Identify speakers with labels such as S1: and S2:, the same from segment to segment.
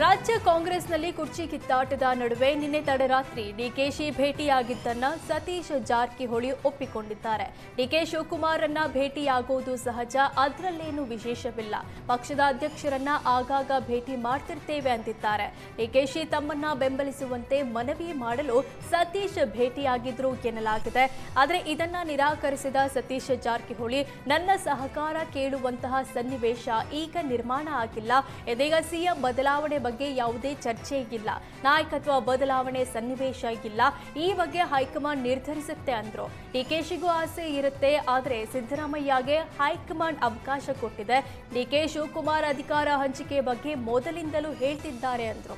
S1: ರಾಜ್ಯ ಕಾಂಗ್ರೆಸ್ನಲ್ಲಿ ಕುರ್ಚಿ ಕಿತ್ತಾಟದ ನಡುವೆ ನಿನ್ನೆ ತಡರಾತ್ರಿ ಡಿಕೆಶಿ ಭೇಟಿಯಾಗಿದ್ದನ್ನ ಸತೀಶ್ ಜಾರಕಿಹೊಳಿ ಒಪ್ಪಿಕೊಂಡಿದ್ದಾರೆ. ಡಿಕೆ ಶಿವಕುಮಾರನ್ನ ಭೇಟಿಯಾಗುವುದು ಸಹಜ, ಅದರಲ್ಲೇನು ವಿಶೇಷವಿಲ್ಲ. ಪಕ್ಷದ ಅಧ್ಯಕ್ಷರನ್ನ ಆಗಾಗ ಭೇಟಿ ಮಾಡ್ತಿರ್ತೇವೆ ಅಂತಿದ್ದಾರೆ. ಡಿಕೆಶಿ ತಮ್ಮನ್ನ ಬೆಂಬಲಿಸುವಂತೆ ಮನವಿ ಮಾಡಲು ಸತೀಶ್ ಭೇಟಿಯಾಗಿದ್ರು ಎನ್ನಲಾಗಿದೆ. ಆದರೆ ಇದನ್ನ ನಿರಾಕರಿಸಿದ ಸತೀಶ್ ಜಾರಕಿಹೊಳಿ, ನನ್ನ ಸಹಕಾರ ಕೇಳುವಂತಹ ಸನ್ನಿವೇಶ ಈಗ ನಿರ್ಮಾಣ ಆಗಿಲ್ಲ. ಇದೀಗ ಸಿಎಂ ಬದಲಾವಣೆ ಬಗ್ಗೆ ಯಾವುದೇ ಚರ್ಚೆ ಇಲ್ಲ ನಾಯಕತ್ವ ಬದಲಾವಣೆ ಸನ್ನಿವೇಶ ಇಲ್ಲ. ಈ ಬಗ್ಗೆ ಹೈಕಮಾಂಡ್ ನಿರ್ಧರಿಸುತ್ತೆ ಅಂದ್ರು. ಡಿಕೆಶಿಗೂ ಆಸೆ ಇರುತ್ತೆ, ಆದರೆ ಸಿದ್ದರಾಮಯ್ಯಗೆ ಹೈಕಮಾಂಡ್ ಅವಕಾಶ ಕೊಟ್ಟಿದೆ. ಡಿಕೆ ಶಿವಕುಮಾರ್ ಅಧಿಕಾರ ಹಂಚಿಕೆ ಬಗ್ಗೆ ಮೊದಲಿಂದಲೂ ಹೇಳ್ತಿದ್ದಾರೆ ಅಂದ್ರು.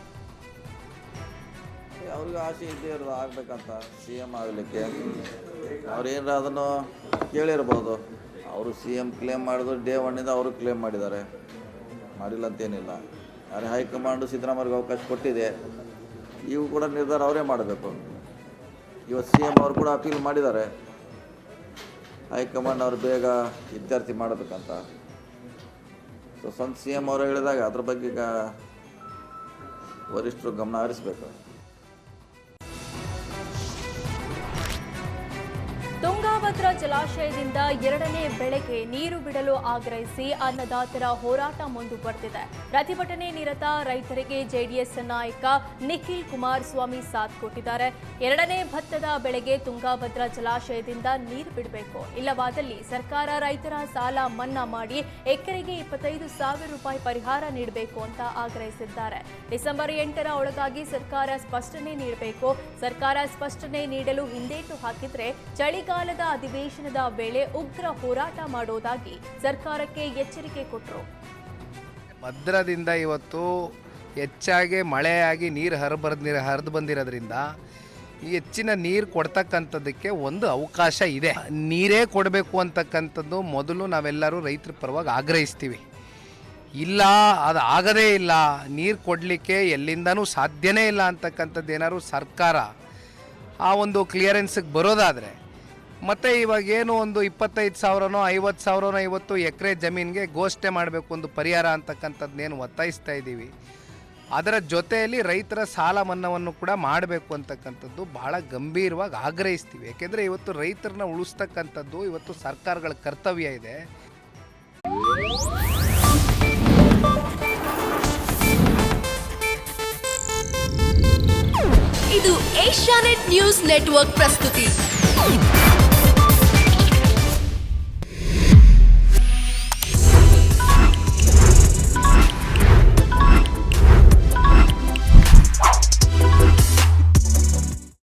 S2: ಅವ್ರಿಗೆ ಆಸೆ ಇದ್ದೇ ಇರೋದು ಆಗ್ಬೇಕಂತ ಸಿ ಎಂ ಆಗಲಿಕ್ಕೆ. ಅವ್ರು ಏನಾದರೂ ಅದನ್ನು ಕೇಳಿರ್ಬೋದು. ಅವರು ಸಿ ಎಂ ಕ್ಲೇಮ್ ಮಾಡಿದ್ರು, ಡೇ ಒನ್ನಿಂದ ಅವರು ಕ್ಲೇಮ್ ಮಾಡಿದ್ದಾರೆ. ಮಾಡಿಲ್ಲ ಅಂತೇನಿಲ್ಲ ಆದರೆ ಹೈಕಮಾಂಡು ಸಿದ್ದರಾಮಯ್ಯಗೆ ಅವಕಾಶ ಕೊಟ್ಟಿದೆ. ಇವು ಕೂಡ ನಿರ್ಧಾರ ಅವರೇ ಮಾಡಬೇಕು. ಇವತ್ತು ಸಿ ಎಂ ಅವರು ಕೂಡ ಅಪೀಲ್ ಮಾಡಿದ್ದಾರೆ. ಹೈಕಮಾಂಡ್ ಅವರು ಬೇಗ ಇತ್ಯರ್ಥಿ ಮಾಡಬೇಕಂತ. ಸೊ ಸ್ವಂತ ಸಿ ಎಂ ಅವರು ಹೇಳಿದಾಗ ಅದ್ರ ಬಗ್ಗೆ ಈಗ ವರಿಷ್ಠರು ಗಮನ ಹರಿಸ್ಬೇಕು.
S1: ತುಂಗಾಭದ್ರಾ ಜಲಾಶಯದಿಂದ ಎರಡನೇ ಬೆಳೆಗೆ ನೀರು ಬಿಡಲು ಆಗ್ರಹಿಸಿ ಅನ್ನದಾತರ ಹೋರಾಟ ಮುಂದುವರೆದಿದೆ. ಪ್ರತಿಭಟನೆ ನಿರತ ರೈತರಿಗೆ ಜೆಡಿಎಸ್ ನಾಯಕ ನಿಖಿಲ್ ಕುಮಾರಸ್ವಾಮಿ ಸಾಥ್ ಕೊಟ್ಟಿದ್ದಾರೆ. ಎರಡನೇ ಭತ್ತದ ಬೆಳೆಗೆ ತುಂಗಾಭದ್ರಾ ಜಲಾಶಯದಿಂದ ನೀರು ಬಿಡಬೇಕು. ಇಲ್ಲವಾದಲ್ಲಿ ಸರ್ಕಾರ ರೈತರ ಸಾಲ ಮನ್ನಾ ಮಾಡಿ ಎಕರೆಗೆ ಇಪ್ಪತ್ತೈದು ಸಾವಿರ ರೂಪಾಯಿ ಪರಿಹಾರ ನೀಡಬೇಕು ಅಂತ ಆಗ್ರಹಿಸಿದ್ದಾರೆ. ಡಿಸೆಂಬರ್ ಎಂಟರ ಒಳಗಾಗಿ ಸರ್ಕಾರ ಸ್ಪಷ್ಟನೆ ನೀಡಬೇಕು. ಸರ್ಕಾರ ಸ್ಪಷ್ಟನೆ ನೀಡಲು ಹಿಂದೇಟು ಹಾಕಿದ್ರೆ ಚಳಿಗಾಲದ ಅಧಿವೇಶನದ ವೇಳೆ ಉಗ್ರ ಹೋರಾಟ ಮಾಡೋದಾಗಿ ಸರ್ಕಾರಕ್ಕೆ ಎಚ್ಚರಿಕೆ ಕೊಟ್ಟರು
S3: ಭದ್ರದಿಂದ ಇವತ್ತು ಹೆಚ್ಚಾಗಿ ಮಳೆಯಾಗಿ ನೀರು ಹರಿಬರ್ದು ಹರಿದು ಬಂದಿರೋದ್ರಿಂದ ಹೆಚ್ಚಿನ ನೀರು ಕೊಡ್ತಕ್ಕಂಥದ್ದಕ್ಕೆ ಒಂದು ಅವಕಾಶ ಇದೆ. ನೀರೇ ಕೊಡಬೇಕು ಅಂತಕ್ಕಂಥದ್ದು ಮೊದಲು ನಾವೆಲ್ಲರೂ ರೈತರ ಪರವಾಗಿ ಆಗ್ರಹಿಸ್ತೀವಿ. ಇಲ್ಲ, ಅದು ಆಗದೇ ಇಲ್ಲ. ನೀರು ಕೊಡಲಿಕ್ಕೆ ಎಲ್ಲಿಂದನೂ ಸಾಧ್ಯನೇ ಇಲ್ಲ ಅಂತಕ್ಕಂಥದ್ದು ಏನಾದ್ರು ಸರ್ಕಾರ ಆ ಒಂದು ಕ್ಲಿಯರೆನ್ಸಿಗೆ ಬರೋದಾದರೆ ಮತ್ತು ಇವಾಗೇನು ಒಂದು ಇಪ್ಪತ್ತೈದು ಸಾವಿರನೋ, ಐವತ್ತು ಸಾವಿರನೋ ಇವತ್ತು ಎಕರೆ ಜಮೀನಿಗೆ ಘೋಷಣೆ ಮಾಡಬೇಕು ಒಂದು ಪರಿಹಾರ ಅಂತಕ್ಕಂಥದ್ದನ್ನೇನು ಒತ್ತಾಯಿಸ್ತಾ ಇದ್ದೀವಿ. ಅದರ ಜೊತೆಯಲ್ಲಿ ರೈತರ ಸಾಲ ಮನ್ನಾವನ್ನು ಕೂಡ ಮಾಡಬೇಕು ಅಂತಕ್ಕಂಥದ್ದು ಬಹಳ ಗಂಭೀರವಾಗಿ ಆಗ್ರಹಿಸ್ತೀವಿ. ಯಾಕೆಂದರೆ ಇವತ್ತು ರೈತರನ್ನ ಉಳಿಸ್ತಕ್ಕಂಥದ್ದು ಇವತ್ತು ಸರ್ಕಾರಗಳ ಕರ್ತವ್ಯ ಇದೆ.
S4: ಇದು ಏಷ್ಯಾನೆಟ್ ನ್ಯೂಸ್ ನೆಟ್ವರ್ಕ್ ಪ್ರಸ್ತುತಿ.